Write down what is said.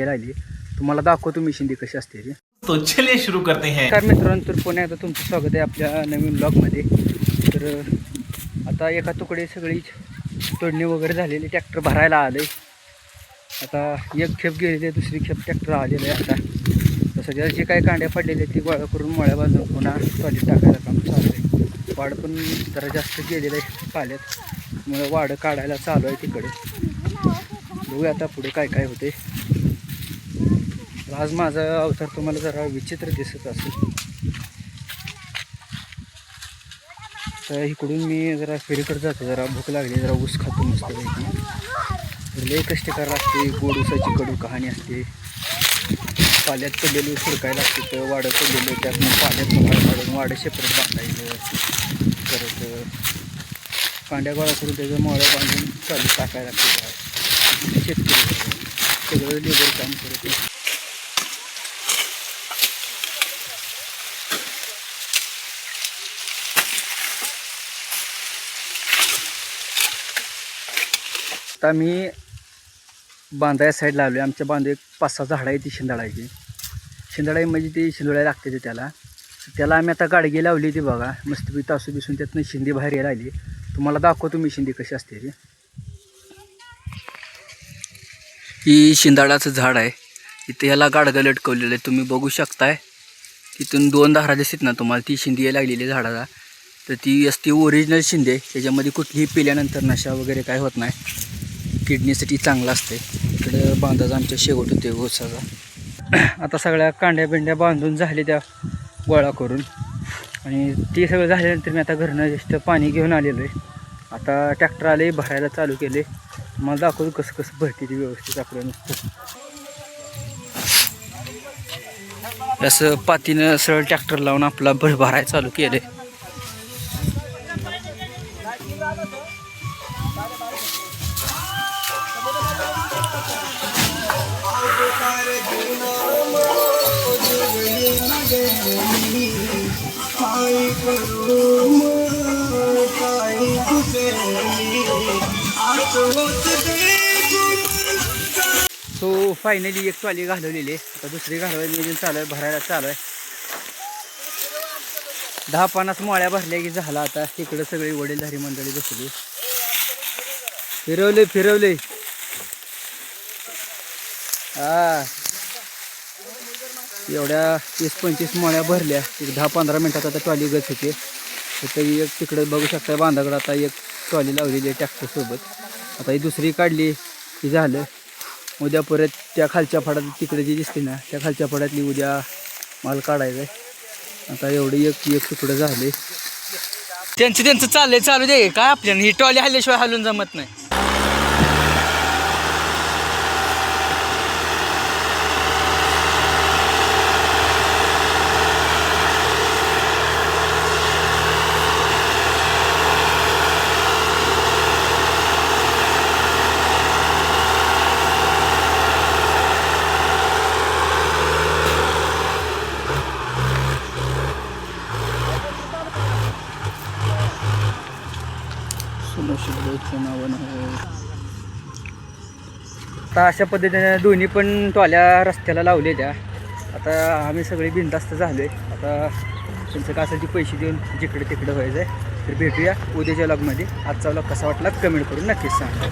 राहिली तुम्हाला दाखवतो मी शिंदी कशी असते ती. तो चलिए शुरू करते हैं. नमस्कार मित्रांनो तर पुन्हा एकदा तुमचं स्वागत आहे आपल्या नवीन ब्लॉगमध्ये तर आता एका तुकडे सगळी तोडणी वगैरे झालेली ट्रॅक्टर भरायला आले आता एक खेप गेलेली आहे दुसरी खेप ट्रॅक्टर आलेलं आहे आता. तर सध्या जे काही कांड्या पडलेले आहेत ती गोळा करून मळ्या बांधून पुन्हा टॉयलेट टाकायला काम चालू आहे. वाढ पण जरा जास्त गेलेलं आहे पाल्यात मग वाढ काढायला चालू आहे तिकडे. बघूया आता पुढे काय काय होते आज माझा अवतार तुम्हाला जरा विचित्र दिसत असेल. तर इकडून मी जरा फेरीकडे जातो जरा भूक लागली जरा ऊस खातो मस्त लय कष्ट करावं लागते गोड ऊसाची कडू कहाणी असते. पाल्यात पडलेलं ऊस लागते तर वाडं पडलेलं त्यातनं पाल्यात वाडं काढून वाडं सेपरेट बांधायचं. परत कांड्या गोळा करून त्याचं मोळ्या बांधून चालू टाकायला लागते. शेतकरी सगळं लेबर काम करत आता मी बांधाया साईडला आलो आहे आमच्या बांधू एक पाच सहा झाडं आहे ती शिंदाळायची शिंदाळाई म्हणजे ती शिंदोळ्या लागते ते त्याला. त्याला आम्ही आता गाडगी लावली ती बघा. मस्तपैकी तासू बिसून त्यातनं शिंदी बाहेर यायला आली तुम्हाला दाखवतो मी शिंदी कशी असते ती. ही शिंदाळाचं झाड आहे. इथे ह्याला गाडगं लटकवलेलं आहे. तुम्ही बघू शकताय. तिथून दोन धारा दिसत ना तुम्हाला. ती शिंदी लागलेली आहे झाडाला. तर ती असते ओरिजिनल शिंदे. त्याच्यामध्ये कुठलीही पिल्यानंतर नशा वगैरे काय होत नाही. किडनीसाठी चांगलं असते इकडं बांधाचा आमच्या शेवट होते ओसाचा हो आता सगळ्या कांड्या बिंड्या बांधून झाले त्या गोळा करून. आणि ते सगळं झाल्यानंतर मी आता घरनं जास्त पाणी घेऊन आलेलो आहे आता ट्रॅक्टर आले भरायला चालू केले मला दाखवतो कसं कसं भरते ती व्यवस्थित आपलं नुसतं. असं पातीनं सरळ ट्रॅक्टर लावून आपला भर भरायला चालू केलं आहे सो फायनली एक ट्रॉली घालवलेली आहे. आता दुसरी घालवायला नियोजन चालू आहे भरायला चालू आहे. दहा पन्नास मोळ्या भरल्या की झाला आता. तिकडं सगळी वडीलधारी मंडळी बसली. फिरवले फिरवले हा. एवढ्या तीस पंचवीस मोळ्या भरल्या. एक दहा पंधरा मिनटात आता ट्रॉली गच होते. तर एक तिकडे बघू शकता बांधाकडं आता एक ट्रॉली लावलेली आहे ट्रॅक्टरसोबत आता ही दुसरी काढली की झालं. उद्या परत त्या खालच्या फाडात तिकडे जी दिसते ना त्या खालच्या फाड्यातली उद्या माल काढायचा आहे. आता एवढं एक एक तुकडं झाले. त्यांचं त्यांचं चाललंय चालू दे. काय आपल्याला? ही ट्रॉली हल्ल्याशिवाय हलून जमत नाही. आता अशा पद्धतीने दोन्ही पण टॉल्या रस्त्याला लावले त्या. आता आम्ही सगळे बिनधास्त झालो आहे आता तुमचं काय ते पैसे देऊन जिकडे तिकडे व्हायचं आहे तर भेटूया उद्याच्या लॉगमध्ये आजचा लॉग कसा वाटला कमेंट करून नक्कीच सांगा.